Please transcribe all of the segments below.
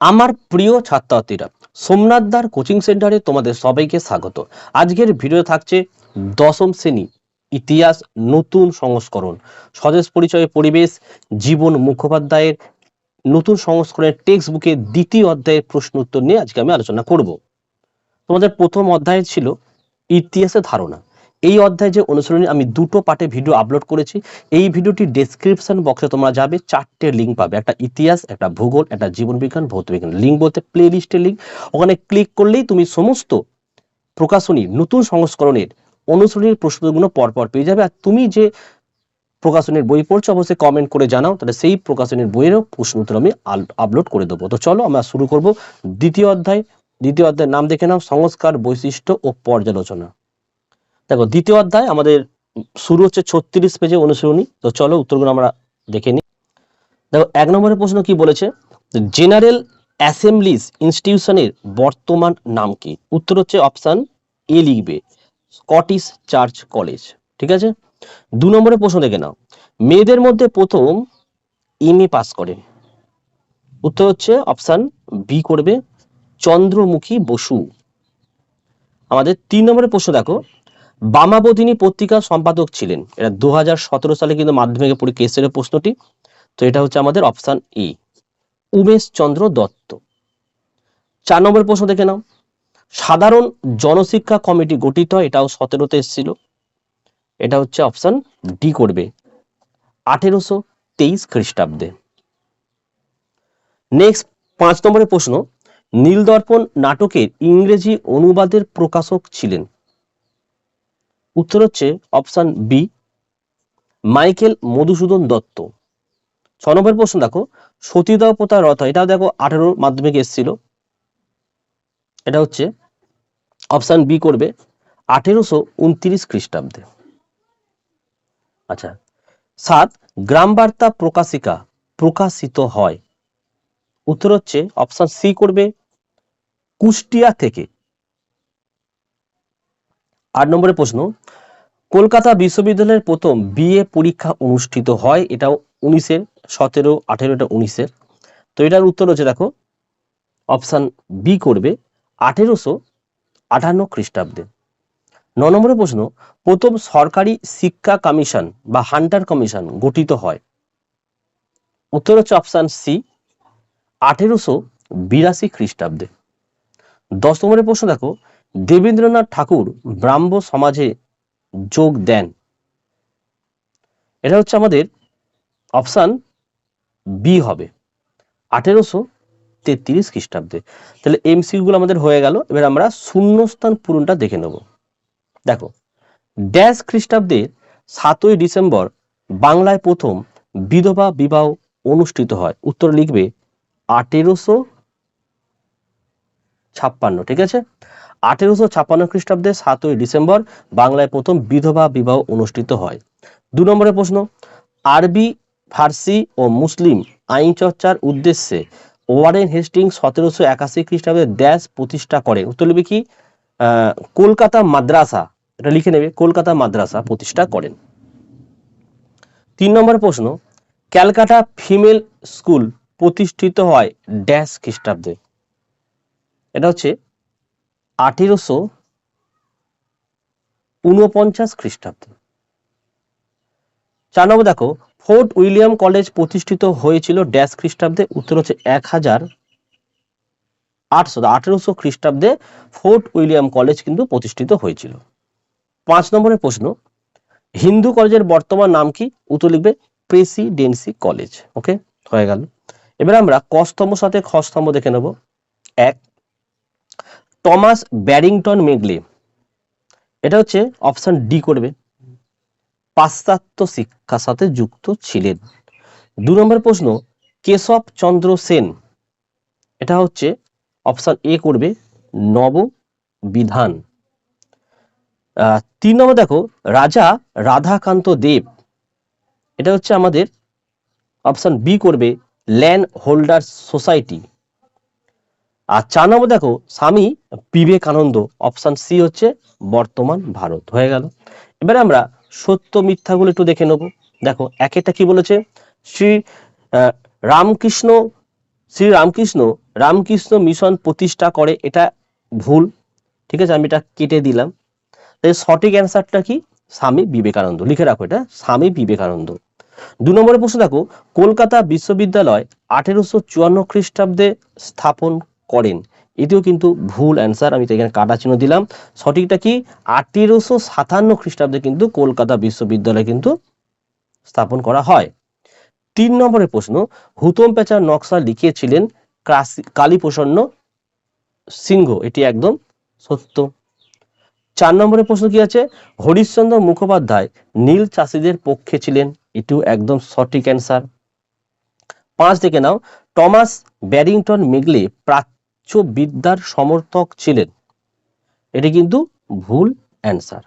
আমার প্রিয় ছাত্রছাত্রীরা, সোমনাথদার কোচিং সেন্টারে তোমাদের সবাইকে স্বাগত। আজকের ভিডিও থাকছে দশম শ্রেণি, ইতিহাস নতুন সংস্করণ। স্বদেশ পরিচয় পরিবেশ, জীবন মুখোপাধ্যায়ের নতুন সংস্করণের টেক্সট বুকে দ্বিতীয় অধ্যায়ের প্রশ্ন উত্তর নিয়ে আজকে আমি আলোচনা করব। তোমাদের প্রথম অধ্যায় ছিল, ইতিহাসের ধারণা। এই অধ্যায় যে অনুসরণী আমি দুটো পার্টে ভিডিও আপলোড করেছি। এই ভিডিওটি ডেসক্রিপশন বক্সে তোমরা যাবে, চারটে লিঙ্ক পাবে। একটা ইতিহাস, একটা ভূগোল, একটা জীবন বিজ্ঞান ভৌত বিজ্ঞান লিঙ্ক বলতে প্লে লিস্টের লিঙ্ক ওখানে ক্লিক করলেই তুমি সমস্ত প্রকাশনী, নতুন সংস্করণের অনুসরণীর প্রশ্নগুলো পরপর পেয়ে যাবে। আর তুমি যে প্রকাশনের বই পড়ছো, অবশ্যই কমেন্ট করে জানাও। তাহলে সেই প্রকাশনের বইয়েরও প্রশ্ন উত্তর আমি আপলোড করে দেবো। তো চলো, আমরা শুরু করব দ্বিতীয় অধ্যায়। দ্বিতীয় অধ্যায়ের নাম দেখে নাও। সংস্কার, বৈশিষ্ট্য ও পর্যালোচনা। দেখো, দ্বিতীয় অধ্যায় আমাদের শুরু হচ্ছে ছত্রিশ পেজে অনুসরণী তো চলো উত্তরগুলো আমরা দেখে নিই। দেখো, এক নম্বরের প্রশ্ন কি বলেছে? জেনারেল অ্যাসেম্বলিজ ইনস্টিটিউশনের বর্তমান নাম কি? উত্তর হচ্ছে অপশান এ লিখবে, স্কটিশ চার্চ কলেজ। ঠিক আছে? দু নম্বরের প্রশ্ন দেখে নাও। মেয়েদের মধ্যে প্রথম এম এ পাস করেন উত্তর হচ্ছে অপশান বি করবে, চন্দ্রমুখী বসু। আমাদের তিন নম্বরের প্রশ্ন দেখো বামাবদিনী পত্রিকার সম্পাদক ছিলেন। এটা দু হাজার সতেরো সালে কিন্তু মাধ্যমিকের পরীক্ষা এসেছিল প্রশ্নটি। তো এটা হচ্ছে আমাদের অপশান ই উমেশ চন্দ্র দত্ত। চার নম্বর প্রশ্ন দেখে নাও। সাধারণ জনশিক্ষা কমিটি গঠিত, এটাও সতেরোতে এসেছিল। এটা হচ্ছে অপশান ডি করবে। আঠেরোশো তেইশ খ্রিস্টাব্দে। নেক্সট পাঁচ নম্বরের প্রশ্ন। নীলদর্পণ নাটকের ইংরেজি অনুবাদের প্রকাশক ছিলেন। উত্তর হচ্ছে option B Michael Madhusudan Dutta. ছ নম্বর প্রশ্ন দেখো, সতীদাহ প্রথার রথ এটাও দেখো আঠেরো মাধ্যমিক এসেছিল। এটা হচ্ছে অপশান বি করবে আঠেরোশো উনত্রিশ খ্রিস্টাব্দে। আচ্ছা সাত গ্রাম বার্তা প্রকাশিকা, প্রকাশিত হয়। উত্তর হচ্ছে অপশান সি করবে কুষ্টিয়া থেকে। আট নম্বরের প্রশ্ন, কলকাতা বিশ্ববিদ্যালয়ের প্রথম বিএ পরীক্ষা অনুষ্ঠিত হয় এটাও উনিশের, সতেরো আঠেরোটা উনিশের। তো এটার উত্তর হচ্ছে দেখো, অপশান বি করবে, আঠেরোশো আটান্ন খ্রিস্টাব্দে। ন নম্বরের প্রশ্ন, প্রথম সরকারি শিক্ষা কমিশন বা হান্টার কমিশন গঠিত হয়। উত্তর হচ্ছে অপশান সি, আঠেরোশো বিরাশি খ্রিস্টাব্দে। দশ নম্বরের প্রশ্ন দেখো দেবেন্দ্রনাথ ঠাকুর ব্রাহ্ম সমাজে যোগ দেন। এটা হচ্ছে আমাদের অপশান বি হবে। আঠেরোশো তেত্রিশ খ্রিস্টাব্দে। তাহলে এমসিগুলো আমাদের হয়ে গেল। এবার আমরা শূন্যস্থান পূরণটা দেখে নেব। দেখো ড্যাশ খ্রিস্টাব্দে সাতই ডিসেম্বর বাংলায় প্রথম বিধবা বিবাহ অনুষ্ঠিত হয়। উত্তর লিখবে আঠেরোশো ছাপ্পান্ন, ঠিক আছে? আঠেরোশো ছাপ্পান্ন খ্রিস্টাব্দে সাতই ডিসেম্বর বাংলায় প্রথম বিধবা বিবাহ অনুষ্ঠিত হয়। দু নম্বরের প্রশ্ন, আরবি, ফার্সি ও মুসলিম আইন চর্চার উদ্দেশ্যে ওয়ারেন হেস্টিং সতেরোশো একাশি খ্রিস্টাব্দে দেশ প্রতিষ্ঠা করে। উত্তর লিখবে কি? কলকাতা মাদ্রাসা। এটা লিখে নেবে, কলকাতা মাদ্রাসা প্রতিষ্ঠা করেন। তিন নম্বর প্রশ্ন, ক্যালকাটা ফিমেল স্কুল প্রতিষ্ঠিত হয় ড্যাশ খ্রিস্টাব্দে। এটা হচ্ছে আঠেরোশো উনপঞ্চাশ খ্রিস্টাব্দে। চার নম্বর দেখো, ফোর্ট উইলিয়াম কলেজ প্রতিষ্ঠিত হয়েছিল ড্যাশ খ্রিস্টাব্দে, উত্তর হচ্ছে এক হাজার আটশো। আঠেরোশো খ্রিস্টাব্দে ফোর্ট উইলিয়াম কলেজ কিন্তু প্রতিষ্ঠিত হয়েছিল। পাঁচ নম্বরের প্রশ্ন, হিন্দু কলেজের বর্তমান নাম কি? উত্তর লিখবে, প্রেসিডেন্সি কলেজ। ওকে, হয়ে গেল। এবার আমরা কস্তম্ভ সাথে খস্তম্ভ দেখে নেব। এক টমাস ব্যারিংটন মেগলে এটা হচ্ছে অপশন ডি করবে। পাশ্চাত্য শিক্ষার সাথে যুক্ত ছিলেন। দু নম্বর প্রশ্ন, কেশব চন্দ্র সেন। এটা হচ্ছে অপশন এ করবে, নব বিধান। তিন নম্বর দেখো, রাজা রাধাকান্ত দেব। এটা হচ্ছে আমাদের অপশন বি করবে ল্যান্ড হোল্ডার সোসাইটি আর চার নম্বর দেখো, স্বামী বিবেকানন্দ অপশান সি হচ্ছে বর্তমান ভারত, হয়ে গেল। এবারে আমরা সত্য মিথ্যাগুলো একটু দেখে নেব। দেখো এক একটা কি বলেছে? শ্রী রামকৃষ্ণ শ্রী রামকৃষ্ণ রামকৃষ্ণ মিশন প্রতিষ্ঠা করে, এটা ভুল। ঠিক আছে, আমি এটা কেটে দিলাম। তাই সঠিক অ্যান্সারটা কি? স্বামী বিবেকানন্দ। লিখে রাখো এটা, স্বামী বিবেকানন্দ। দু নম্বরের প্রশ্ন দেখো, কলকাতা বিশ্ববিদ্যালয় আঠেরোশো চুয়ান্ন খ্রিস্টাব্দে স্থাপন করেন। এটিও কিন্তু ভুল অ্যান্সার আমি এখানে কাটা চিহ্ন দিলাম। সঠিকটা কি? আঠেরোশো সাতান্ন খ্রিস্টাব্দে কিন্তু কলকাতা বিশ্ববিদ্যালয় কিন্তু স্থাপন করা হয়। তিন নম্বরের প্রশ্ন, হুতম পেঁচার নকশা লিখিয়েছিলেন কালীপ্রসন্ন সিংহ। এটি একদম সত্য। চার নম্বরের প্রশ্ন কি আছে? হরিশ্চন্দ্র মুখোপাধ্যায় নীল চাষিদের পক্ষে ছিলেন। এটিও একদম সঠিক অ্যান্সার পাঁচ থেকে নাও, টমাস ব্যারিংটন মেগলে প্রাচ্য বিদ্যার সমর্থক ছিলেন। এটি কিন্তু ভুল অ্যান্সার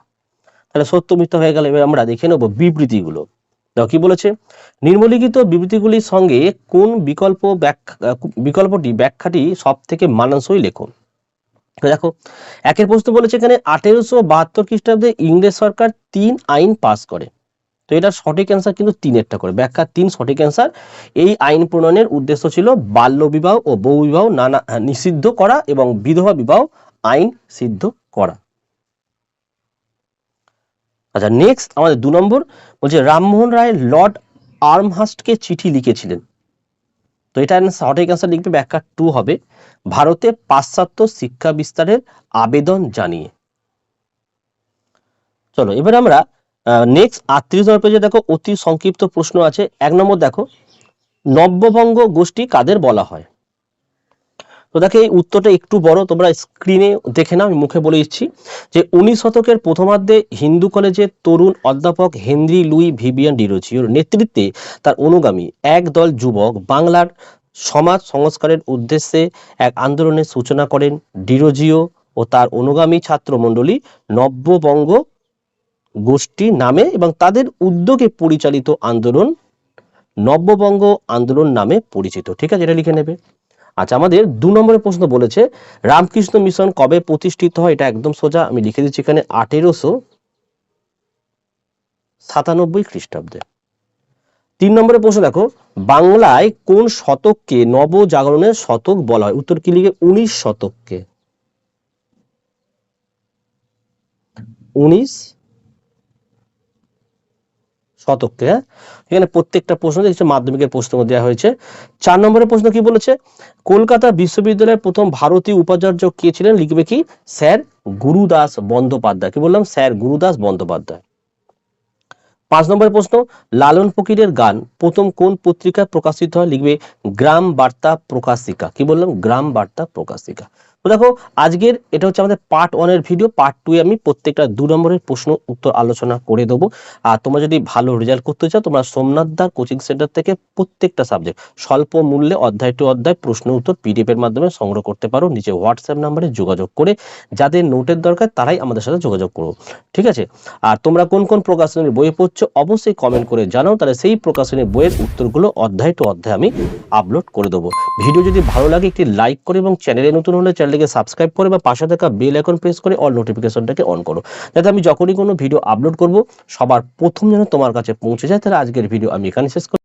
তাহলে সত্য মিথ্যা হয়ে গেল আমরা দেখে নেব বিবৃতিগুলো। কি বলেছে? নিম্নলিখিত বিবৃতিগুলির সঙ্গে কোন বিকল্প ব্যাখ্যা বিকল্পটি, ব্যাখ্যাটি সব থেকে মানানসই লেখো তো দেখো, একের প্রশ্ন বলেছে এখানে আঠেরোশো বাহাত্তর খ্রিস্টাব্দে ইংরেজ সরকার তিন আইন পাস করে। তো এটা সঠিক অ্যান্সার কিন্তু তিনেরটা করে। ব্যাখ্যা তিন, সঠিক অ্যান্সার এই আইন প্রণয়নের উদ্দেশ্য ছিল বাল্য বিবাহ ও বউ বিবাহ নানা নিষিদ্ধ করা এবং বিধবা বিবাহ আইন সিদ্ধ করা। আচ্ছা নেক্সট আমাদের দু নম্বর বলছে, রামমোহন রায় লর্ড আর্মহাস্টকে চিঠি লিখেছিলেন। তো এটা সঠিক অ্যান্সার লিখবে, ব্যাখ্যা টু হবে। ভারতে পাশ্চাত্য শিক্ষা বিস্তারের আবেদন জানিয়ে। চলো, এবার আমরা নেক্সট আটত্রিশ নম্বর পেজে দেখো, অতি সংক্ষিপ্ত প্রশ্ন আছে। এক নম্বর দেখো নব্যবঙ্গ গোষ্ঠী কাদের বলা হয়? তো দেখো, এই উত্তরটা একটু বড়, তোমরা স্ক্রিনে দেখে নাও, আমি মুখে বলে দিচ্ছি। যে উনিশ শতকের প্রথমার্ধে হিন্দু কলেজের তরুণ অধ্যাপক হেনরি লুই ভিভিয়ান ডিরোজিওর নেতৃত্বে তার অনুগামী এক দল যুবক বাংলার সমাজ সংস্কারের উদ্দেশ্যে এক আন্দোলনের সূচনা করেন ডিরোজিও ও তার অনুগামী ছাত্রমণ্ডলী নব্যবঙ্গ গোষ্ঠী নামে এবং তাদের উদ্যোগে পরিচালিত আন্দোলন, নব্যবঙ্গ আন্দোলন নামে পরিচিত। ঠিক আছে, এটা লিখে নেবে। আচ্ছা আমাদের দু নম্বরের প্রশ্ন বলেছে, রামকৃষ্ণ মিশন কবে প্রতিষ্ঠিত হয়? এটা একদম সোজা, আমি লিখে দিচ্ছি এখানে, আঠেরোশো সাতানব্বই খ্রিস্টাব্দে। তিন নম্বরের প্রশ্ন দেখো, বাংলায় কোন শতককে নবজাগরণের শতক বলা হয়? উত্তর কি লিখে উনিশ শতককে। উনিশ শতককে হ্যাঁ এখানে প্রত্যেকটা প্রশ্ন দেখছি মাধ্যমিকের প্রশ্ন দেওয়া হয়েছে। চার নম্বরের প্রশ্ন কি বলেছে? কলকাতা বিশ্ববিদ্যালয়ের প্রথম ভারতীয় উপাচার্য কে ছিলেন? লিখবে কি? স্যার গুরুদাস বন্দ্যোপাধ্যায়। কি বললাম? স্যার গুরুদাস বন্দ্যোপাধ্যায়। পাঁচ নম্বরের প্রশ্ন, লালন ফকিরের গান প্রথম কোন পত্রিকায় প্রকাশিত হয়? লিখবে, গ্রাম বার্তা প্রকাশিকা। কি বললাম? গ্রাম বার্তা প্রকাশিকা। তো দেখো, আজকের এটা হচ্ছে আমাদের পার্ট ওয়ানের ভিডিও পার্ট টু আমি প্রত্যেকটা দু নম্বরের প্রশ্ন উত্তর আলোচনা করে দেবো। আর তোমরা যদি ভালো রেজাল্ট করতে চাও, তোমরা সোমনাথ দা কোচিং সেন্টার থেকে প্রত্যেকটা সাবজেক্ট স্বল্প মূল্যে অধ্যায় টু অধ্যায় প্রশ্ন উত্তর পিডিএফ এর মাধ্যমে সংগ্রহ করতে পারো। নিচে হোয়াটসঅ্যাপ নাম্বারে যোগাযোগ করে যাদের নোটের দরকার, তারাই আমাদের সাথে যোগাযোগ করো। ঠিক আছে? আর তোমরা কোন কোন প্রকাশনীর বই পড়ছো, অবশ্যই কমেন্ট করে জানাও। তাহলে সেই প্রকাশনীর বইয়ের উত্তরগুলো অধ্যায় টু অধ্যায় আমি আপলোড করে দেবো। ভিডিও যদি ভালো লাগে, একটি লাইক করে এবং চ্যানেলে নতুন হলে চ্যানেলটিকে সাবস্ক্রাইব করে বা পাশে থাকা বেল আইকন প্রেস করে অল নোটিফিকেশনটাকে অন করো। যাতে আমি যখনই কোনো ভিডিও আপলোড করব, সবার প্রথম যেন তোমার কাছে পৌঁছে যায়, তাহলে আজকের ভিডিও আমি এখানে শেষ করি